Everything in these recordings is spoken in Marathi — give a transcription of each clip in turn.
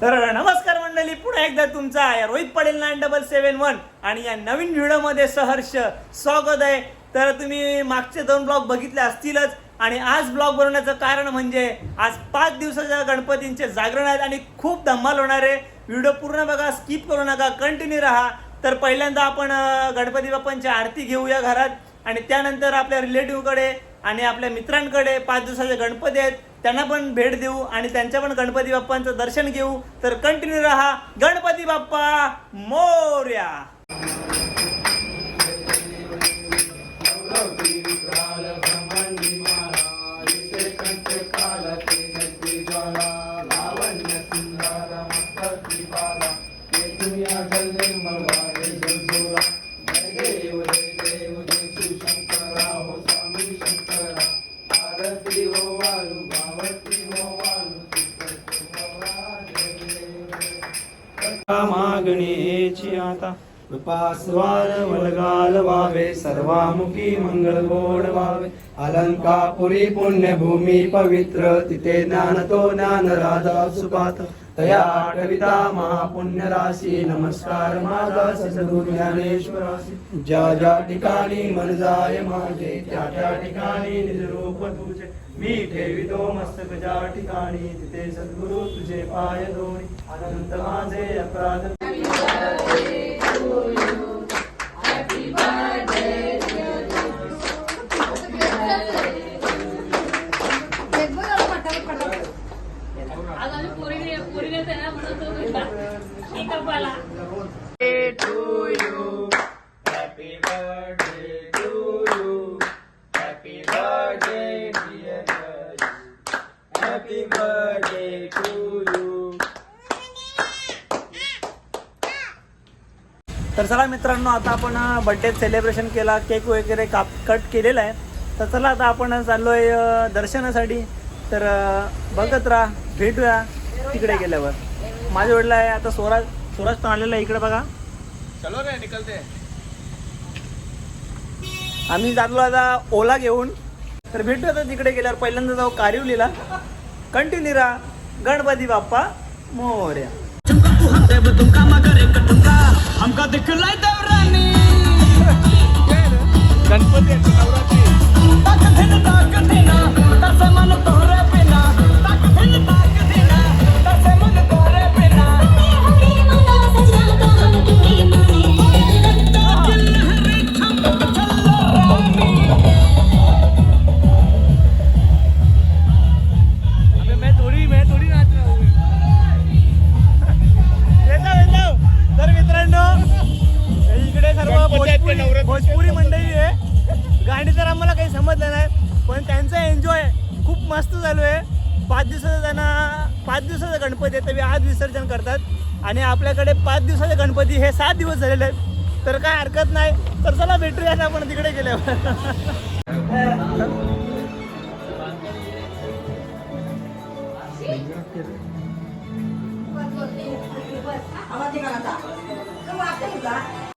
तर नमस्कार मंडळी पुन्हा एकदा तुमचा आहे रोहित पडेल नाईन डबल सेवन वन आणि या नवीन व्हिडिओमध्ये सहर्ष स्वागत आहे. तर तुम्ही मागचे दोन ब्लॉग बघितले असतीलच आणि आज ब्लॉग बनवण्याचं कारण म्हणजे आज पाच दिवसाच्या गणपतींचे जागरण आहेत आणि खूप धम्माल होणार आहे. व्हिडिओ पूर्ण बघा स्किप करू नका कंटिन्यू राहा. तर पहिल्यांदा आपण गणपती बाप्पांची आरती घेऊया घरात आणि त्यानंतर आपल्या रिलेटिव्हकडे आणि आपल्या मित्रांकडे पाच दिवसाचे गणपती आहेत. त्यांना पण भेट देऊ आणि त्यांच्या पण गणपती बाप्पांचं दर्शन घेऊ. तर कंटिन्यू राहा. गणपती बाप्पा मोर्या! मागणीची आता. कृपास्वार वलगाल वावे सर्वामुखी मंगल गोड वावे. अलंकापुरी पुण्यभूमी पवित्र तिथे ज्ञान तो ज्ञान राधा सुपात तया कविता महापुण्य राशी नमस्कार माझा सद्गुरु ज्ञानेश्वरासी ज्या ज्या ठिकाणी मन जाय माझे त्या त्या ठिकाणी निज रूप तुझे मी ठेवितो मस्तक ज्या ठिकाणी तिथे सद्गुरु तुझे पाय दोन अनंत माझे अपराध. तर चला मित्रांनो आता आपण बर्थडे सेलिब्रेशन केला केक वगैरे काप कट केलेला आहे. तर चला आता आपण चाललोय अं, दर्शनासाठी. तर बघत राहा भेटूया तिकडे गेल्यावर. माझ्या वडील आहे आता स्वराज स्वराज पण आलेला आहे इकडे बघा. चलो रे निकलते. आम्ही चाललो आता ओला घेऊन. तर भेटूया आता तिकडे गेल्यावर. पहिल्यांदा जाऊ कारिवलीला. कंटिन्यू राहा. गणपती बाप्पा मोर्या. अबे खूप मस्त चालू आहे. पाच दिवसाचा त्यांना पाच दिवसाचा गणपती आहे तरी आज विसर्जन करतात. आणि आपल्याकडे पाच दिवसाचे गणपती हे सात दिवस झालेले आहेत. तर काय हरकत नाही. तर चला भेटूया आता आपण तिकडे गेल्यावर.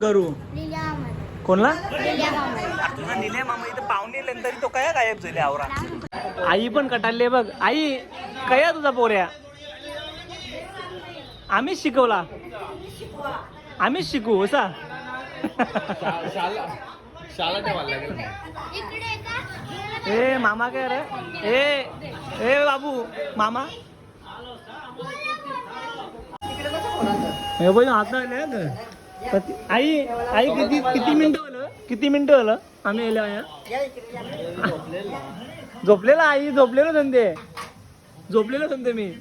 करू कोणला? तुझा निले मामा इथं पाहुणे तरी तो काय गायब झाले आवरा. आई पण कटाळली बघ. आई कया तुझा पोऱ्या? आम्हीच शिकवला. आम्हीच शिकू असा लागेल ए मामा काय रे? ए ए बाबू मामा. हे हं ग. पती- आई आई किती किती मिनिटं झालं? किती मिनिटं झालं? आम्ही आलो या. झोपलेला आई झोपलेलो धंदे. झोपलेलो धंदे मी.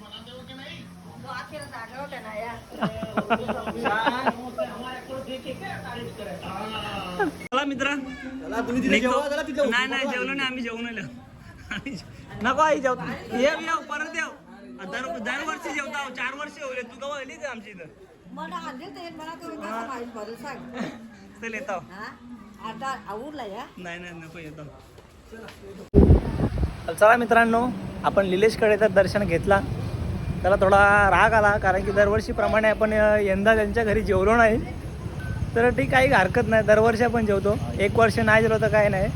चला मित्रा. नाही नाही जेवलो नाही आम्ही जेवण नको आई जेवतो. ये परत येऊ. दर दरवर्षी जेवता. चार वर्ष जेवले तू कवा आली का आमच्या इथं? मला आले ते मला तुम्ही कसं माहीत बरं सांग. चल येतो. आता आवडला या? नाही नाही नको येतो. चला मित्रांनो आपण निलेशकडे तर दर्शन घेतला. त्याला थोडा राग आला कारण की दरवर्षीप्रमाणे आपण यंदा त्यांच्या घरी जेवलो नाही. तर ठीक काही हरकत नाही दरवर्षी आपण जेवतो. एक वर्ष नाही जेवलो तर काय नाही.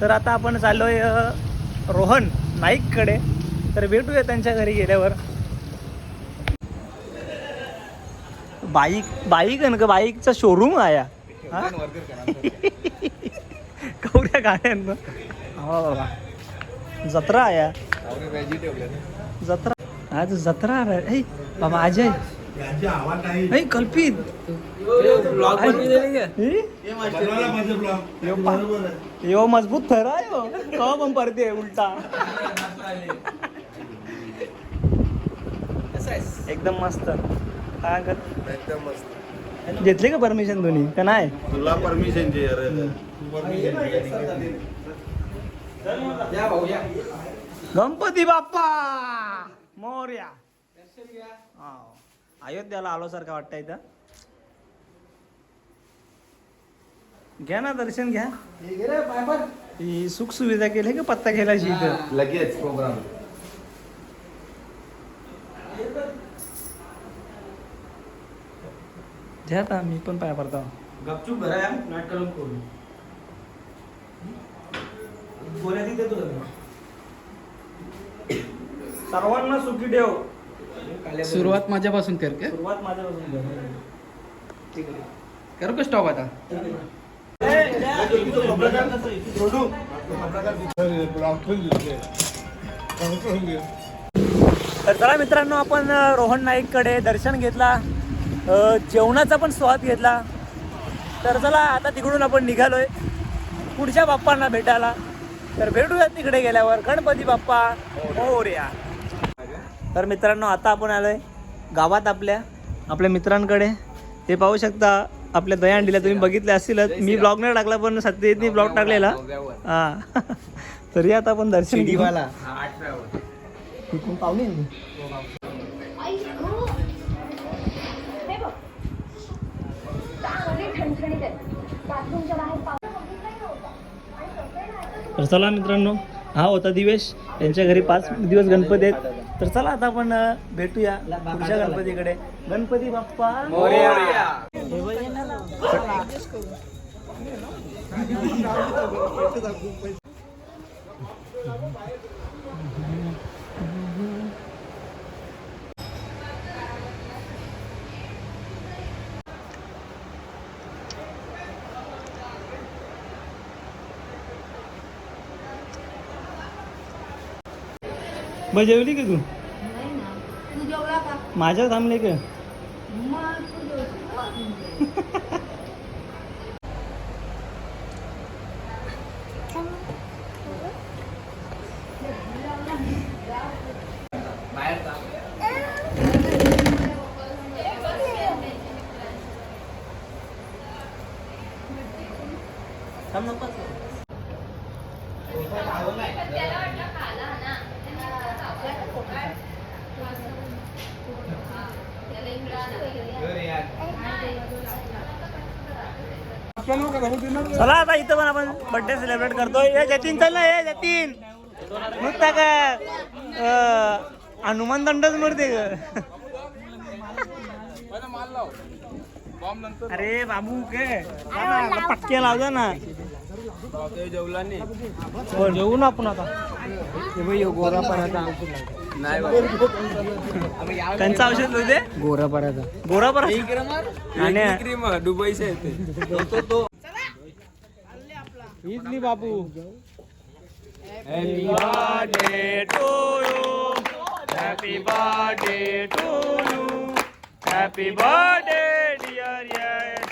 तर आता आपण चाललो आहे रोहन नाईककडे. तर भेटूया त्यांच्या घरी गेल्यावर. बाईक बाईक आहे ना का बाईकचा शोरूम हा? करा कवड्या गाड्यांना हो बाबा. जत्रा आहे. व्हेजिटेबल जत्रा आज जत्रा ऐ, बाबा अजय. ऐ, कल्पित? यो मजबूत थरा आहे यो. कवा पण परते उलटा. एकदम मस्त. एकदम मस्त. घेतली का परमिशन दोन्ही? का नाही? तुला परमिशन ची गणपती बाप्पा! मोर्या. हाव. अयोध्याला आलो सारखं वाटतं इथं. घ्या ना दर्शन घ्या. ही सुख सुविधा केली का पत्ता खेळायची इथं? लगेच प्रोग्राम घ्या आता मी पण पाय पडतो. गपचूप भरा नाट करून करू गोळ्या तिथे तुला सर्वांना सुखी ठेव. सुरुवात माझ्यापासून कर का? सुरुवात माझ्यापासून कर. करू का स्टॉप आता? तर चला मित्रांनो आपण रोहन नाईककडे दर्शन घेतला. जेवणाचा पण स्वाद घेतला. तर चला आता तिकडून आपण निघालोय. पुढच्या बाप्पांना भेटायला. तर भेटूया तिकडे गेल्यावर. गणपती बाप्पा मोरया. तर मित्रांनो आता आपण आलोय गावात आपल्या आपल्या मित्रांकडे. हे पाहू शकता आपल्या दयांडीला तुम्ही बघितले असतीलच. मी ब्लॉग नाही टाकला पण सत्यजितनी ब्लॉग टाकलेला. हा. तरी आता आपण दर्शन घेऊ. इकडून पाहुणे तर चला मित्रांनो हा होता दिवेश. त्यांच्या घरी पाच दिवस गणपती आहेत. तर चला आता आपण भेटूया पुढच्या गणपतीकडे. गणपती बाप्पा. मग जेवली का तू? तू जेवला का? माझ्या थांबले का? मग तू जेवला. थांब नको चला आता इथं पण आपण बर्थडे सेलिब्रेट करतोय. हे जतीन चल ना हे जतीन. नुसता काय अं, हनुमान दंडच मरते अरे बाबू काय पटके लावजा ना. जेवला नाही जेवू ना आपण आता गोरा नाही त्यांचं औषध होते गोरा पराचा गोरा पर आणि दुबईचे येते इथली बापू Happy birthday to you. Happy birthday to you. Happy birthday, dear yes.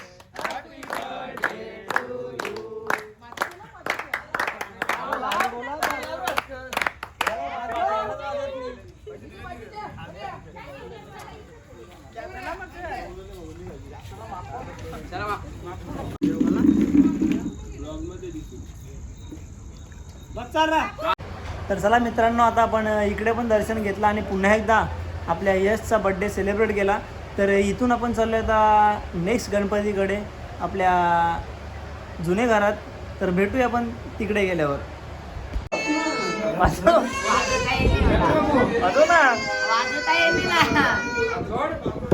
तर चला मित्रांनो आता आपण इकडे पण दर्शन घेतलं आणि पुन्हा एकदा आपल्या यशचा बड्डे सेलिब्रेट केला. तर इथून आपण चाललो आता नेक्स्ट गणपतीकडे आपल्या जुने घरात. तर भेटूया आपण तिकडे गेल्यावर. ना.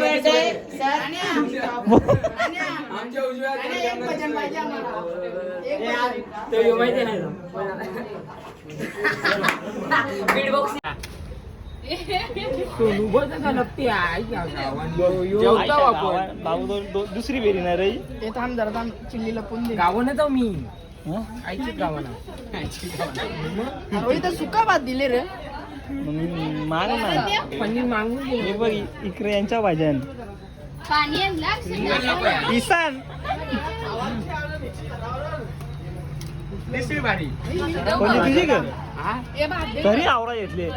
वाजवता येईल ना आमच्या उजव्या आईच्या गावा- बाबू दो- दो- दुसरी बेरी नाही रे. गावानं जाऊ मी. हं? आईची गावानं. सुका भात दिले रे. मग ना. पनीर मागून. हे बघ इकडे यांच्या भाज्या बारी कोणती तुझी हा? तरी आवरा घेतले.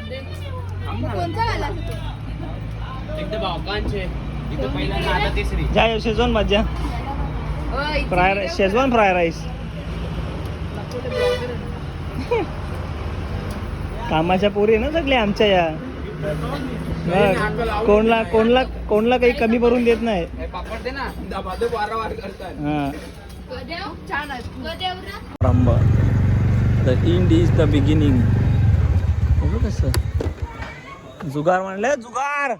ज्या शेजवान भाज्या fry rice. Schezwan fry rice. कामाच्या पोरी ना सगळे आमच्या या. कोणला कोणला कोणला काही कमी करून देत नाही. हे पापड दे हा. इंड इज द बिगिनिंग कसं. जुगार म्हणलं जुगार!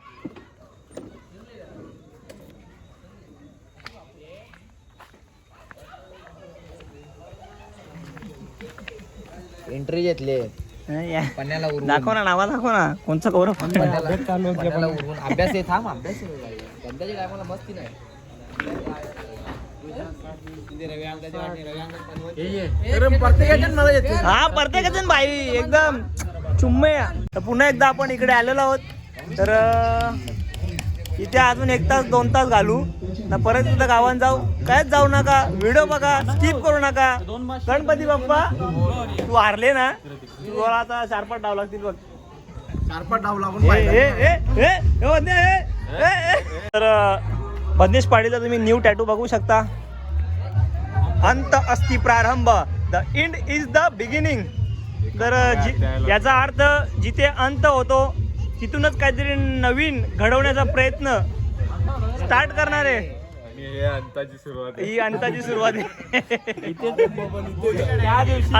एंट्री घेतले. या. पन्याला उरवून दाखव ना नावा दाखव ना. कोणचा उरवून अभ्यास आहे थांब अभ्यास आहे. धंद्याच्या टायमाला मस्ती नाही. हा प्रत्येक जण भाई एकदम चुम्मे. तर पुन्हा एकदा आपण इकडे आलेलो आहोत. तर इथे अजून एक तास दोन तास घालू. ना परत तिथं गावात जाऊ. कायच जाऊ नका व्हिडिओ बघा स्किप करू नका. गणपती बाप्पा तू हारले ना तुला आता चार पाच डाव लागतील बघ. चारपाट डाव लागून. तर बंदिश पाडीचा तुम्ही न्यू टॅटू बघू शकता. अंत अस्ति प्रारंभ. The end is the beginning तर जि- याचा अर्थ जिथे अंत होतो तिथूनच काहीतरी नवीन घडवण्याचा प्रयत्न स्टार्ट करणार. आहे ही अंताची सुरुवात आहे.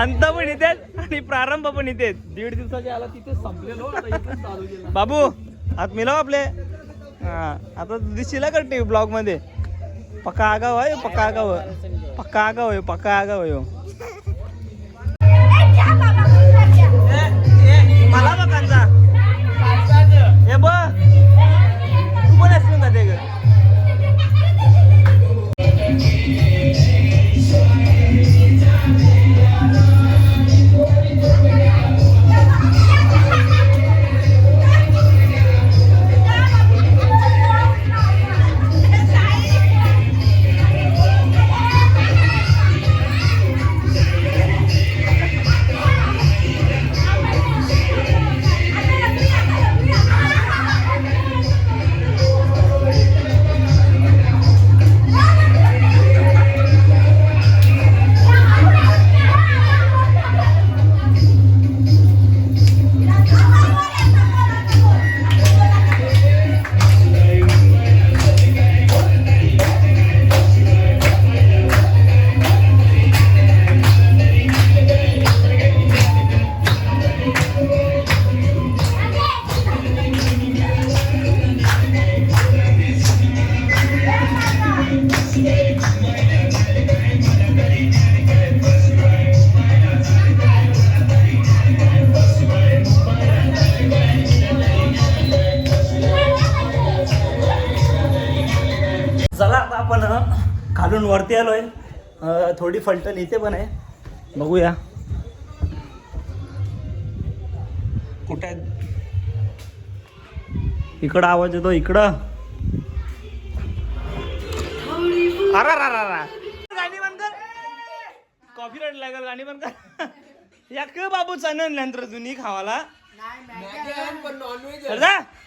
अंत पण इथेच आणि प्रारंभ पण इथेच. दीड दिवसाच्या आला तिथे संपलेलो बाबू आत मिलाव आपले. हा आता दिसशील का टी ब्लॉगमध्ये पक्का आगाव आहे पक्का आगाव. पक्का आगाव आहे पक्का आगाव आहे वरती आलोय. अ, थोडी फलटण इथे पण आहे. बघूया. कुठे? इकडं आवाज येतो इकडं. अरा रा रा रा गाणी बंद कर. कॉफी रेट लागेल गाणी बंद कर. या क बाबू चनन नंतर जुनी खावाला. पण नॉनव्हेज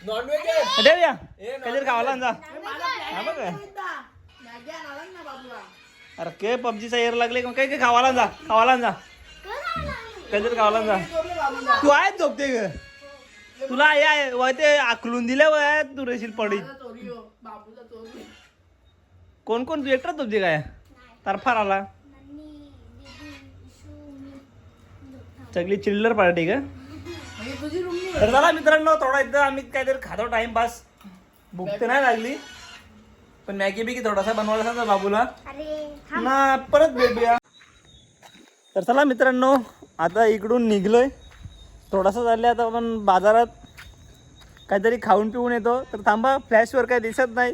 नॉनव्हेज खावाला जा. हा बघ. अरे के पबजीचा एअर लागले का? काही काही खावाला जा खावाला जा. कधी खावाला जा. तू आहेच झोपते ग. तुला या व ते आकलून दिल्या वया तू रेशील पडी कोण कोण? तू एकटाच झोपते काय? तरफार आला सगळी चिल्लर पार्टी का तर चला मित्रांनो थोडा एकदा आम्ही काहीतरी खातो टाइमपास भूक तर नाही लागली. पण मॅगी बिगी थोडासा बनवायला सांगा बाबूला. ना परत भेटूया. तर चला मित्रांनो आता इकडून निघलोय. थोडासा चालले आता आपण बाजारात. काहीतरी खाऊन पिऊन येतो. तर थांबा फ्लॅशवर काय दिसत नाही.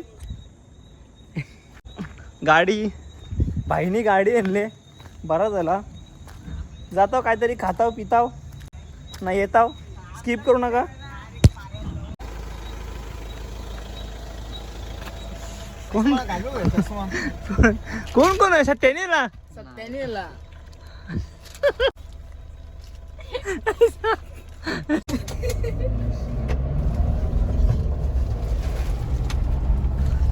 गाडी. भाईनी गाडी आणले. बरा झाला. जातो काहीतरी खाताव पिताव. नाही येताव. स्किप करू नका. कोण? कोण कोण आहे? ना सत्यानेला.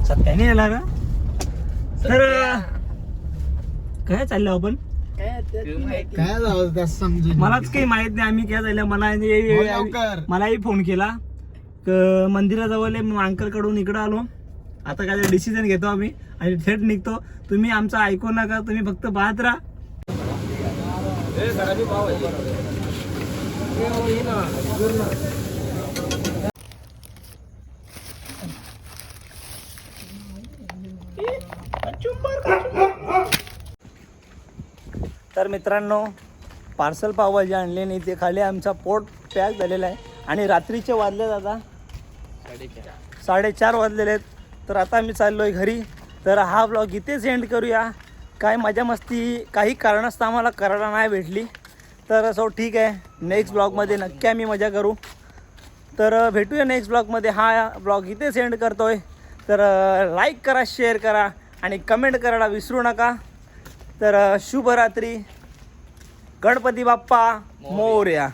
सत्याने येणार ना तर काय चाललं आपण? काय झालं समजून? मलाच काही माहीत नाही. आम्ही काय झालं? मला हो. मलाही फोन केला. क- मंदिराजवळ आहे, मग अंकलकडून इकडं आलो. आता काय डिसिजन घेतो आम्ही आणि थेट निघतो. तुम्ही आमचं ऐकू नका तुम्ही फक्त पाहत राहा. तर मित्रांनो पार्सल पावभाजी आणली नाही ते खाली आमचा पोट पॅक झालेला आहे. आणि रात्रीचे वाजले दादा. साडेचार वाजलेले आहेत. तर आता आम्ही चाललो आहे घरी. तर हा ब्लॉग इथेच एंड करूया. काय मजा मस्ती काही कारणास्तव आम्हाला करायला नाही भेटली. तर सो ठीक आहे. नेक्स्ट ब्लॉगमध्ये नक्की आम्ही मजा करू. तर भेटूया नेक्स्ट ब्लॉगमध्ये हा ब्लॉग इथेच एंड करतो आहे तर लाईक करा शेअर करा आणि कमेंट करायला विसरू नका. तर शुभरात्री. गणपती बाप्पा मोर्या.